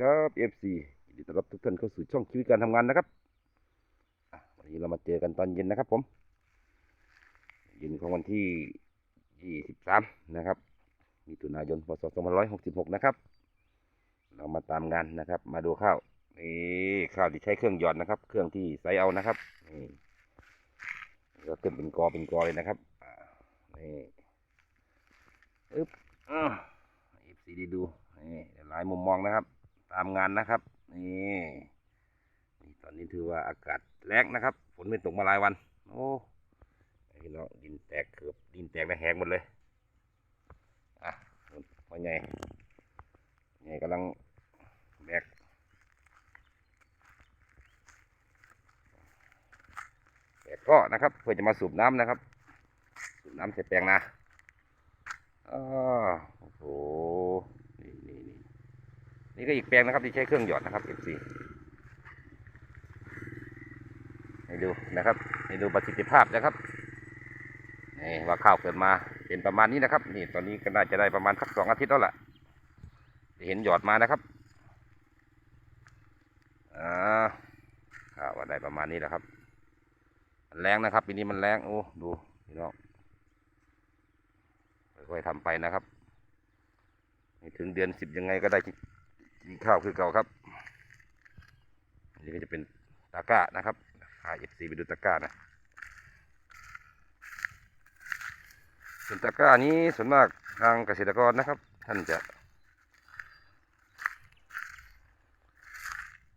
ครับ FC ยินดีต้อนรับทุกท่านเข้าสู่ช่องชีวิตการทำงานนะครับวันนี้เรามาเจอกันตอนเย็นนะครับผมเย็นของวันที่ 23 นะครับมิถุนายนพศ2566 นะครับ เรามาตามงานนะครับ มาดูข้าวนี่ข้าวที่ใช้เครื่องหยอดนะครับ เครื่องที่ไซเอานะครับนี่ก็ขึ้นเป็นกอเป็นกอเลยนะครับนี่อึ๊บอ่า FC ดีดูนี่หลายมุมมองนะครับ ตามงานนะครับ นี่นี่ตอนนี้ถือว่าอากาศแรงนะครับ ฝนไม่ตกมาหลายวัน โอ้พี่น้องดินแตกเกือบดินแตกและแหงหมดเลย อะว่าไงไงกำลังแบกแบกก็นะครับ เพื่อจะมาสูบน้ำนะครับ สูบน้ำใส่แปลงนาอ่าโอ้โห นี่ก็อีกแปลงนะครับที่ใช้เครื่องหยอดนะครับ FC ให้ดูนะครับให้ดูประสิทธิภาพนะครับนี่ว่าข้าวเกิดมาเป็นประมาณนี้นะครับ นี่ตอนนี้ก็น่าจะได้ประมาณสักสองอาทิตย์แล้วล่ะจะเห็นหยอดมานะครับอ่าข้าว่าได้ประมาณนี้แหละครับมันแรงนะครับปีนี้มันแรงโอ้ดูพี่น้องค่อยๆทำไปนะครับถึงเดือนสิบยังไงก็ได้ กินข้าวคือเก่าครับอันนี้ก็จะเป็นตะกร้านะครับพาเอฟซีไปดูตะกร้านะส่วนตะกร้านี้ส่วนมากทางเกษตรกรนะครับ ท่านจะ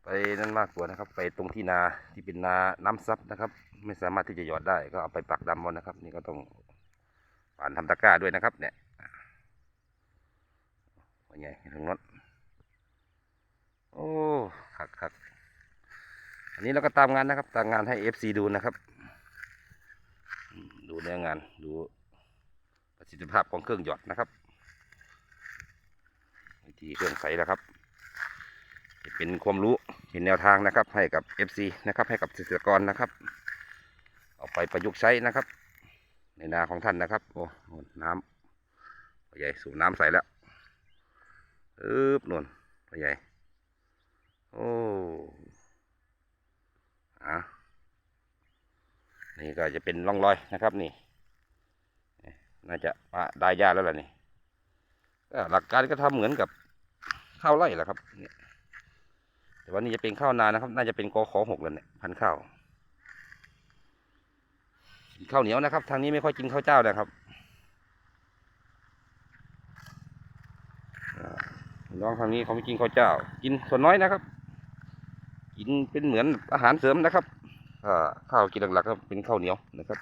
ไปนั่นมากกว่านะครับ ไปตรงที่นาที่เป็นนาน้ำซับนะครับ ไม่สามารถที่จะหยอดได้ก็เอาไปปักดำไว้นะครับ นี่ก็ต้องผ่านทำตะกร้าด้วยนะครับ เนี่ยว่าไงทางโน้ โอ้คักคักอันนี้เราก็ตามงานนะครับ ตามงานให้ FC ดูนะครับ ดูเนื้องาน ดูประสิทธิภาพของเครื่องหยอดนะครับวิธีเครื่องใสแล้วครับ จะเป็นความรู้ เป็นแนวทางนะครับ ให้กับ FC นะครับ ให้กับเกษตรกรนะครับ เอาไปประยุกต์ใช้นะครับ ในนาของท่านนะครับ โอ้น้ำพ่อใหญ่สูบน้ำใสแล้วอึ๊บนวลพ่อใหญ่ โอ้อะนี่ก็จะเป็นร่องรอยนะครับนี่ น่าจะมาได้ยาแล้วล่ะนี่ก็หลักการก็ทำเหมือนกับข้าวไร่แหละครับแต่ว่านี่จะเป็นข้าวนานะครับ น่าจะเป็นกอขอหกแล้วเนี่ยพันข้าวข้าวเหนียวนะครับ ทางนี้ไม่ค่อยกินข้าวเจ้านะครับน้องทางนี้เขาไม่กินข้าวเจ้า กินส่วนน้อยนะครับ กินเป็นเหมือนอาหารเสริมนะครับอข้าวกินหลักๆก็เป็นข้าวเหนียวนะครับ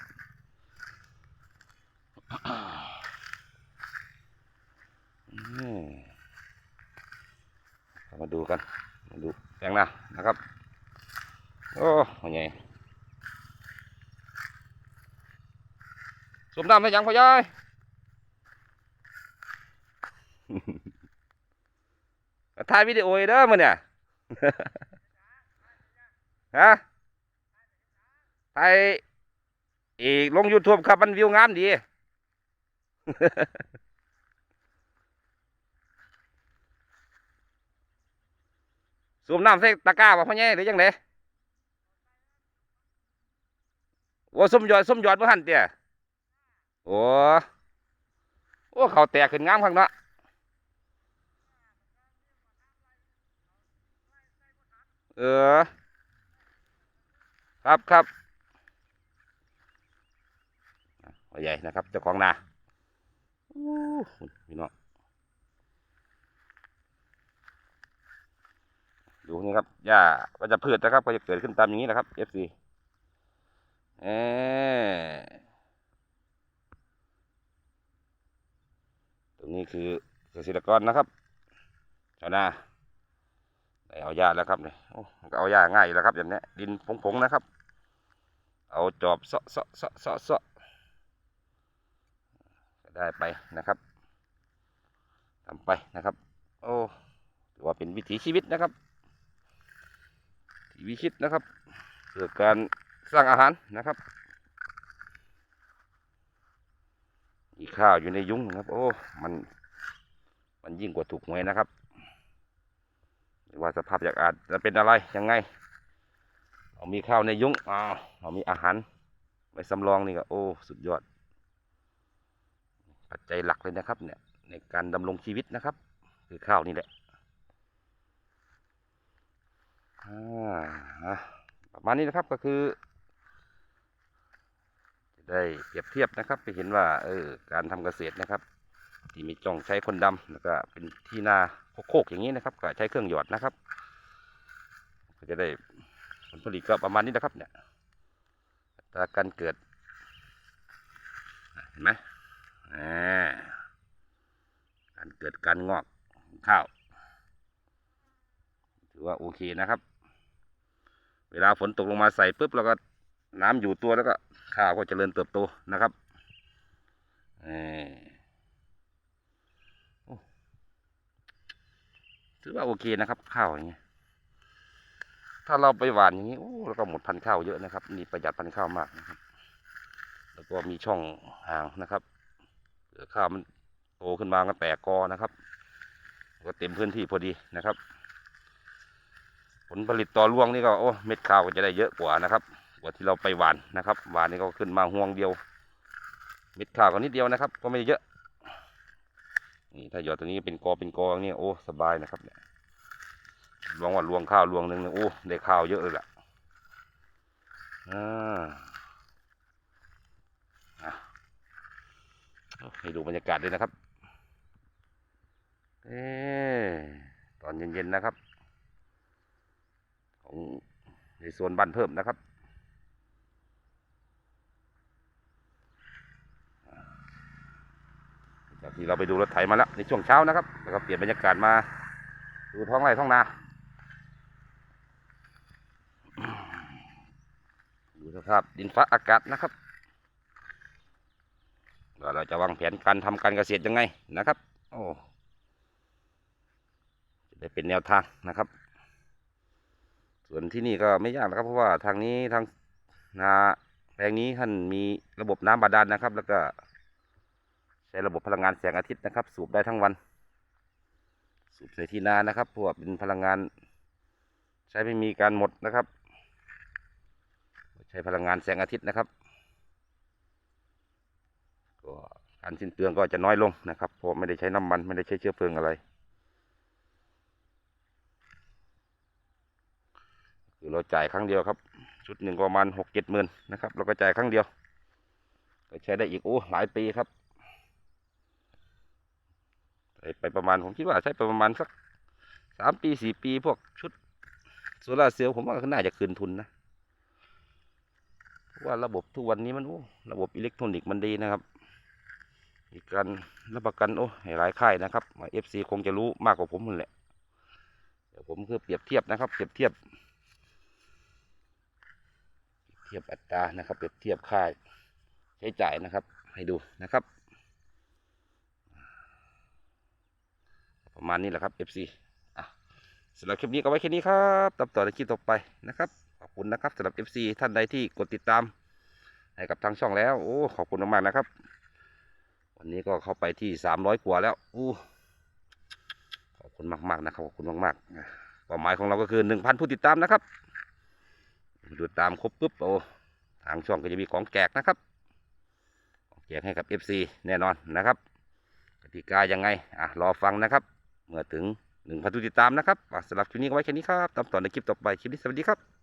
มาดูกัน มาดูแปลงนานะครับ โอ้ยไงสมดำได้ยังพ่อยายถ่ายวิดีโอเด้อมันเนี่ย ฮะถ่ายอีกลง YouTube ครับ มันวิวงามดี สูบน้ำใส่ตะกร้าบ่พ่อใหญ่หรือยังไงโอ้ส้มยอดส้มยอดบ่หันเตี้ยโอ้โอ้เขาแตกขึ้นงามข้างเนาะเออ ครับครับพ่อใหญ่นะครับเจ้าของนาพี่น้องดูนี่ครับหญ้าก็จะพืชนะครับ ก็จะเกิดขึ้นตามอย่างนี้นะครับ FC เอตรงนี้คือเกษตรกรนะครับชาวนา เอาหญ้าแล้วครับเนี่ยเอาหญ้าง่ายแล้วครับอย่างนี้ดินผงๆนะครับ เอาจอบเสาะเสาะเสาะเสาะเสาะก็ได้ไปนะครับทำไปนะครับ โอ้ถือว่าเป็นวิถีชีวิตนะครับวิชิตนะครับเพื่อการสร้างอาหารนะครับมีข้าวอยู่ในยุ้งนะครับ โอ้ มัน มันยิ่งกว่าถูกหวยนะครับ ว่าสภาพอากาศจะเป็นอะไรยังไง เอามีข้าวในยุ้งอ้าวเอามีอาหารไว้สำรองนี่ก็โอ้สุดยอด ปัจจัยหลักเลยนะครับเนี่ยในการดำรงชีวิตนะครับ คือข้าวนี่แหละอ่าอะประมาณนี้นะครับก็คือ จะได้เปรียบเทียบนะครับ ไปเห็นว่าเออการทำเกษตรนะครับ ที่มีจ้องใช้คนดำแล้วก็เป็นที่นา โคกอย่างนี้นะครับ ก็ใช้เครื่องหยอดนะครับก็จะได้ผลผลิตก็ประมาณนี้นะครับ เนี่ยตาการเกิดเห็นไหมอ่าการเกิดการงอกข้าว ถือว่าโอเคนะครับ เวลาฝนตกลงมาใส่ปุ๊บแล้วก็น้ำอยู่ตัวแล้วก็ข้าวก็เจริญเติบโตนะครับเอ่อ ถือว่าโอเคนะครับ ข้าวอย่างเงี้ยถ้าเราไปหวานอย่างนี้โอ้แล้วก็หมดพันข้าวเยอะนะครับนี่ประหยัดพันข้าวมากนะครับ แล้วก็มีช่องห่างนะครับเดี๋ยวข้าวมันโตขึ้นมาก็แตกกอนะครับ ก็เต็มพื้นที่พอดีนะครับ ผลผลิตต่อรวงนี่ก็โอ้เม็ดข้าวก็จะได้เยอะกว่านะครับกว่าที่เราไปหวานนะครับหวานนี่ก็ขึ้นมาห่วงเดียว เม็ดข้าวก็นิดเดียวนะครับ ก็ไม่เยอะ นี่ถ้าหยอดตัวนี้เป็นกอเป็นกออย่างนี่ยโอ้สบายนะครับเนี่ยลองว่าลวงข้าวลวงหนึ่งเนี่ยโอ้ได้ข้าวเยอะเลยล่ะอ่าอะให้ดูบรรยากาศด้วยนะครับ เอ๊ตอนเย็นๆนะครับ ของในโซนบ้านเพิ่มนะครับ จากที่เราไปดูรถไถมาแล้วในช่วงเช้านะครับแล้วก็เปลี่ยนบรรยากาศมาดูท้องไร่ท้องนาดูสภาพดินฟ้าอากาศนะครับว่าเราจะวางแผนการทำการเกษตรยังไงนะครับ โอ้จะได้เป็นแนวทางนะครับ ส่วนที่นี่ก็ไม่ยากนะครับ เพราะว่าทางนี้ทางนาแปลงนี้ท่านมีระบบน้ำบาดาลนะครับ แล้วก็ ใช้ระบบพลังงานแสงอาทิตย์นะครับ สูบได้ทั้งวัน สูบใส่ที่นานะครับเพราะวกเป็นพลังงาน ใช้ไม่มีการหมดนะครับ ใช้พลังงานแสงอาทิตย์นะครับก็การสิ้นเปลืองก็จะน้อยลงนะครับเพราะไม่ได้ใช้น้ำมันไม่ได้ใช้เชื้อเพลิงอะไรคือเราจ่ายครั้งเดียวครับ ชุดหนึ่งประมาณหกเจ็ดหมื่นนะครับ เราก็จ่ายครั้งเดียวก็ใช้ได้อีกโอ้หลายปีครับ ไปประมาณผมคิดว่าใช้ไปประมาณสักสามปีสี่ปีพวกชุดโซลาเซลล์ผมว่าน่าจะคืนทุนนะว่าระบบทุกวันนี้มันโอ้ระบบอิเล็กทรอนิกส์มันดีนะครับมีการรับประกันโอ้ให้หลายค่ายนะครับเอฟซีคงจะรู้มากกว่าผมนั่นแหละเดี๋ยวผมคือเปรียบเทียบนะครับ เปรียบเทียบ เทียบอัตรานะครับ เปรียบเทียบค่าใช้จ่ายนะครับ ให้ดูนะครับ ประมาณนี้แหละครับ FC อะสำหรับคลิปนี้ก็ไว้แค่นี้ครับตามต่อในคลิปต่อไปนะครับ ขอบคุณนะครับสำหรับ FC ท่านใดที่กดติดตาม ให้กับทางช่องแล้ว โอ้ขอบคุณมากๆนะครับ วันนี้ก็เข้าไปที่สามร้อยกว่าแล้วอู้ขอบคุณมากๆนะครับขอบคุณมากๆเป้าหมายของเราก็คือหนึ่งพันผู้ติดตามนะครับดูตามครบปุ๊บโอ้ทางช่องก็จะมีของแจกนะครับของแจกให้กับ FC แน่นอนนะครับกติกายังไงอะรอฟังนะครับ เมื่อถึงหนึ่งพันผู้ติดตามนะครับสำหรับคลิปนี้ไว้แค่นี้ครับตามต่อในคลิปต่อไปคลิปนี้สวัสดีครับ